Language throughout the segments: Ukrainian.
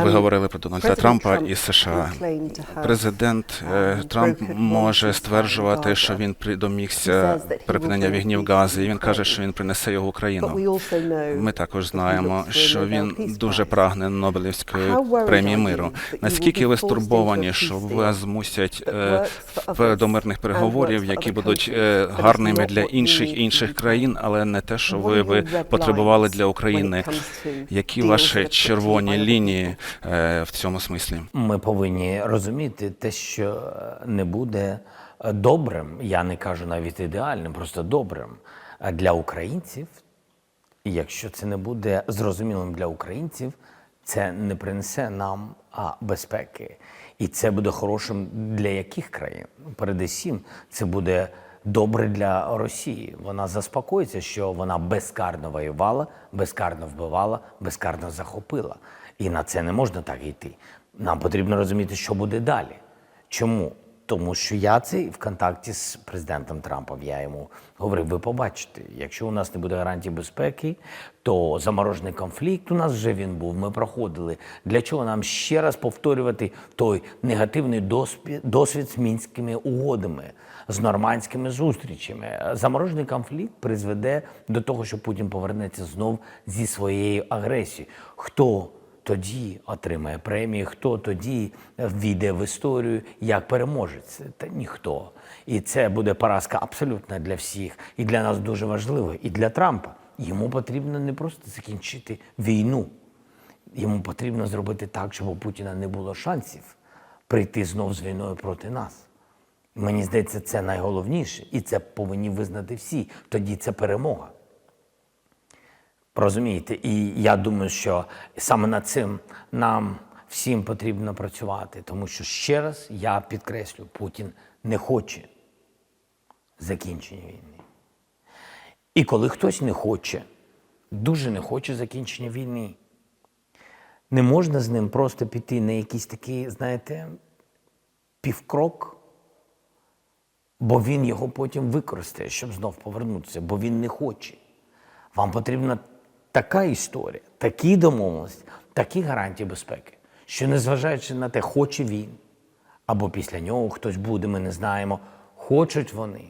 Ви говорили про Дональда Трампа і США. Президент е, Трамп може стверджувати, що він домігся припинення вогнів Гази, і він каже, що він принесе його в Україну. Ми також знаємо, що він дуже прагне Нобелівської премії миру. Наскільки ви стурбовані, що вас змусять е, до мирних переговорів, які будуть е, гарними для інших інших країн, але не те, що ви би потребували для України? Які ваші червоні лінії в цьому смислі? Ми повинні розуміти те, що не буде добрим, я не кажу навіть ідеальним, просто добрим для українців. Якщо це не буде зрозумілим для українців, це не принесе нам а, безпеки. І це буде хорошим для яких країн? Передусім, це буде добре для Росії. Вона заспокоїться, що вона безкарно воювала, безкарно вбивала, безкарно захопила. І на це не можна так йти. Нам потрібно розуміти, що буде далі. Чому? Тому що я це в контакті з президентом Трампом. Я йому говорив: ви побачите, якщо у нас не буде гарантій безпеки, то заморожений конфлікт у нас вже він був. Ми проходили. Для чого нам ще раз повторювати той негативний досвід, досвід з мінськими угодами, з нормандськими зустрічами? Заморожений конфлікт призведе до того, що Путін повернеться знов зі своєю агресією. Хто тоді отримає премію, хто тоді війде в історію як переможець? Та ніхто. І це буде поразка абсолютно для всіх. І для нас дуже важливо, і для Трампа. Йому потрібно не просто закінчити війну. Йому потрібно зробити так, щоб у Путіна не було шансів прийти знов з війною проти нас. Мені здається, це найголовніше, і це повинні визнати всі. Тоді це перемога. Розумієте, і я думаю, що саме над цим нам всім потрібно працювати, тому що ще раз я підкреслю, Путін не хоче закінчення війни. І коли хтось не хоче, дуже не хоче закінчення війни, не можна з ним просто піти на якийсь такий, знаєте, півкрок, бо він його потім використає, щоб знов повернутися, бо він не хоче. Вам потрібна така історія, такі домовленості, такі гарантії безпеки, що незважаючи на те, хоче він, або після нього хтось буде, ми не знаємо, хочуть вони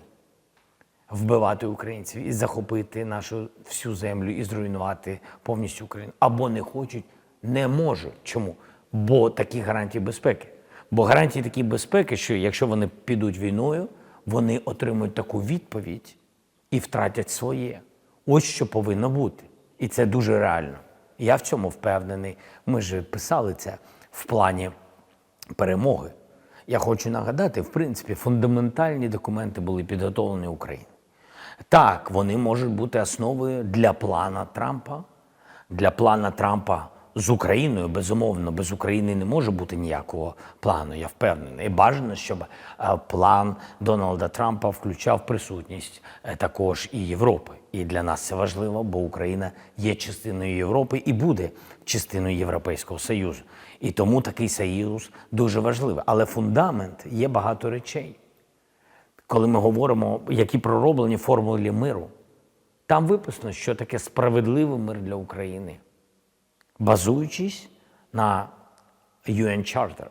вбивати українців і захопити нашу всю землю і зруйнувати повністю Україну, або не хочуть, не можуть. Чому? Бо такі гарантії безпеки. Бо гарантії такі безпеки, що якщо вони підуть війною, вони отримують таку відповідь і втратять своє. Ось що повинно бути. І це дуже реально. Я в цьому впевнений. Ми ж писали це в плані перемоги. Я хочу нагадати, в принципі, фундаментальні документи були підготовлені Україною. Так, вони можуть бути основою для плана Трампа, для плана Трампа з Україною, безумовно, без України не може бути ніякого плану, я впевнений. І бажано, щоб е, план Дональда Трампа включав присутність е, також і Європи. І для нас це важливо, бо Україна є частиною Європи і буде частиною Європейського Союзу. І тому такий союз дуже важливий. Але фундамент є багато речей. Коли ми говоримо, які пророблені формулі миру, там виписано, що таке справедливий мир для України базуючись на UN Charter,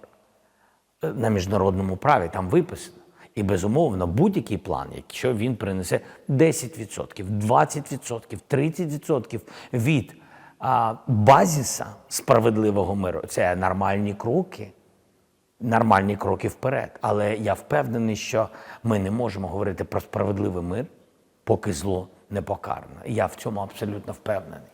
е, на міжнародному праві, там виписано. І безумовно, будь-який план, якщо він принесе 10%, 20%, 30% від а, базіса справедливого миру, це нормальні кроки, нормальні кроки вперед. Але я впевнений, що ми не можемо говорити про справедливий мир, поки зло не покарано. Я в цьому абсолютно впевнений.